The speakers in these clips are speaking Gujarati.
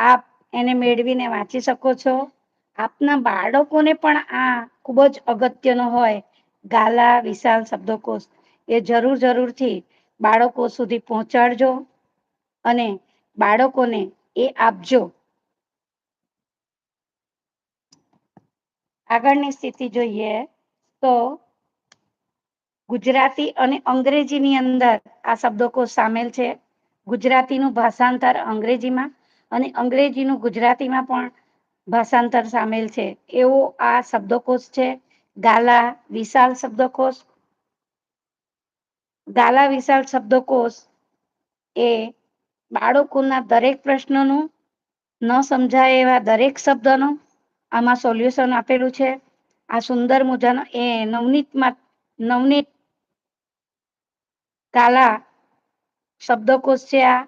આપ એને મેળવીને વાંચી શકો છો. આપના બાળકોને પણ આ ખૂબ જ અગત્યનો હોય. ગાલા વિશાલ શબ્દકોશ. એ જરૂર જરૂરથી બાળકો સુધી પહોંચાડજો અને બાળકોને એ આપજો. આગળની સ્થિતિ જોઈએ તો ગુજરાતી અને અંગ્રેજીની અંદર આ શબ્દકોશ સામેલ છે. ગુજરાતીનું ભાષાંતર અંગ્રેજીમાં અને અંગ્રેજીનું ગુજરાતીમાં પણ ભાષાંતર સામેલ છે. એવો આ શબ્દકોશ છે. ગાલા વિશાલ શબ્દકોશ. ગાલા વિશાલ શબ્દકોશ એ બાળકોના દરેક પ્રશ્નનું ન સમજાય એવા દરેક શબ્દનો આમાં સોલ્યુશન આપેલું છે. આ સુંદર મજાનો એ નવનીતમાં નવનીત કાલા શબ્દકોશ છે આ.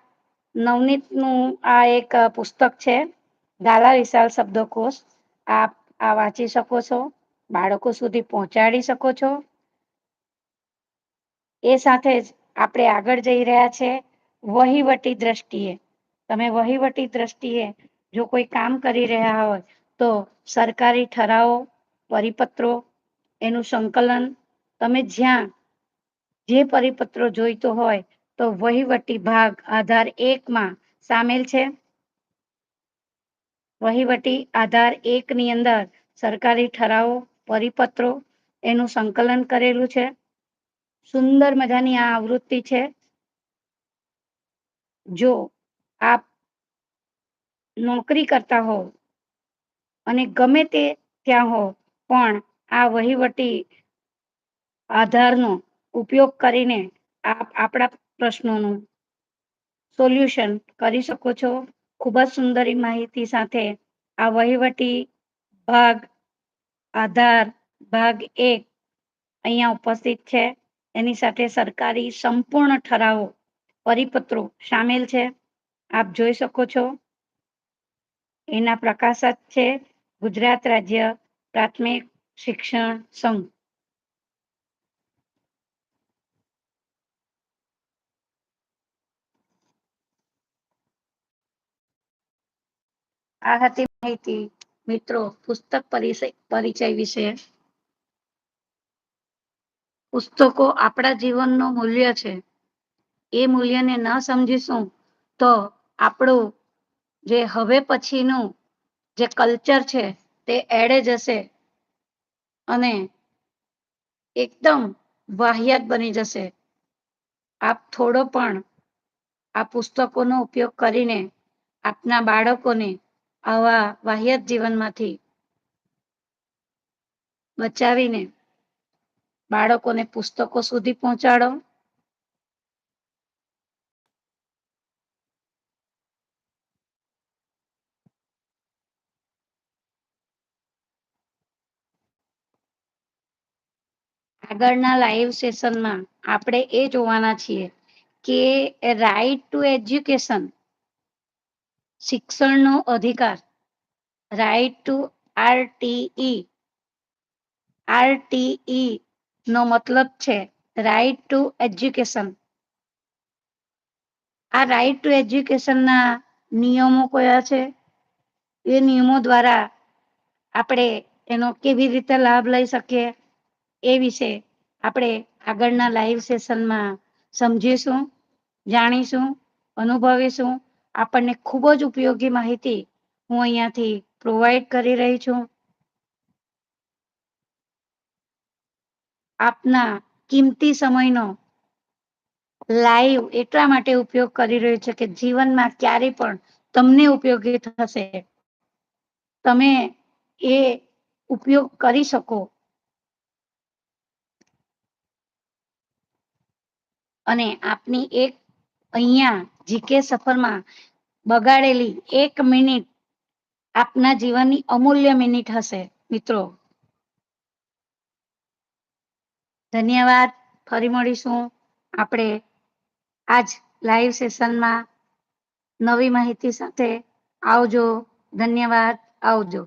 નવનીતનું આ એક પુસ્તક છે, ગાલા વિશાલ શબ્દકોશ. આપ આ વાંચી શકો છો, બાળકો સુધી પહોંચાડી શકો છો. એ સાથે જ આપણે આગળ જઈ રહ્યા છે, વહીવટી દ્રષ્ટિએ. તમે વહીવટી દ્રષ્ટિએ જો કોઈ કામ કરી રહ્યા હોય, તો સરકારી ઠરાવો, પરિપત્રો, એનું સંકલન. તમે જ્યાં જે પરિપત્રો જોઈતો હોય તો વહીવટી ભાગ આધાર એકમાં સામેલ છે. વહીવટી આધાર એક ની અંદર સરકારી ઠરાવો, પરિપત્રો એનું સંકલન કરેલું છે. સુંદર મજાની આ આવૃત્તિ છે. જો આપ નોકરી કરતા હો અને ગમે તે ત્યાં હો પણ આ વહીવટી આધારનો ઉપયોગ કરીને આપ આપણા પ્રશ્નોનું સોલ્યુશન કરી શકો છો. ખૂબ જ સુંદરી માહિતી સાથે આ વહીવટી ભાગ, આધાર ભાગ એક અહીંયા ઉપસ્થિત છે. એની સાથે સરકારી સંપૂર્ણ ઠરાવો, પરિપત્રો સામેલ છે. આપ જોઈ શકો છો. એના પ્રકાશક છે ગુજરાત રાજ્ય પ્રાથમિક શિક્ષણ સંઘ. આ હતી માહિતી. મિત્રો, પુસ્તક પરિચય વિશે. પુસ્તકો આપણા જીવનનું મૂલ્ય છે. એ મૂલ્યને ન સમજીશું તો આપણું જે હવે પછીનું જે કલ્ચર છે તે એડે જશે અને એકદમ વાહિયાત બની જશે. આપ થોડો પણ આ પુસ્તકોનો ઉપયોગ કરીને આપના બાળકોને આવા વાહ્યત જીવનમાંથી બચાવીને બાળકોને પુસ્તકો સુધી પહોંચાડો. આગળના લાઈવ સેશનમાં આપણે એ જોવાના છીએ કે રાઈટ ટુ એજ્યુકેશન શિક્ષણનો અધિકાર. રાઈટ ટુ આરટીઈ આરટીઈ નો મતલબ છે રાઈટ ટુ એજ્યુકેશન આ રાઈટ ટુ એજ્યુકેશનના નિયમો કયા છે? એ નિયમો દ્વારા આપણે એનો કેવી રીતે લાભ લઈ શકીએ? એ વિશે આપણે આગળના લાઈવ સેશનમાં સમજીશું, જાણીશું, અનુભવીશું. આપણને ખૂબ જ ઉપયોગી માહિતી હું અહીંયાથી પ્રોવાઈડ કરી રહી છું. આપના કિંમતી સમયનો લાઈવ એટલા માટે ઉપયોગ કરી રહ્યો છે કે જીવનમાં ક્યારે પણ તમને ઉપયોગી થશે. તમે એ ઉપયોગ કરી શકો. અને આપની એક અહિયાં જીકે સફરમાં બગાડેલી એક મિનિટ આપના જીવનની અમૂલ્ય મિનિટ હશે, મિત્રો. ધન્યવાદ. ફરી મળીશું. આપણે આજ લાઈવ સેશનમાં નવી માહિતી સાથે આવજો. ધન્યવાદ. આવજો.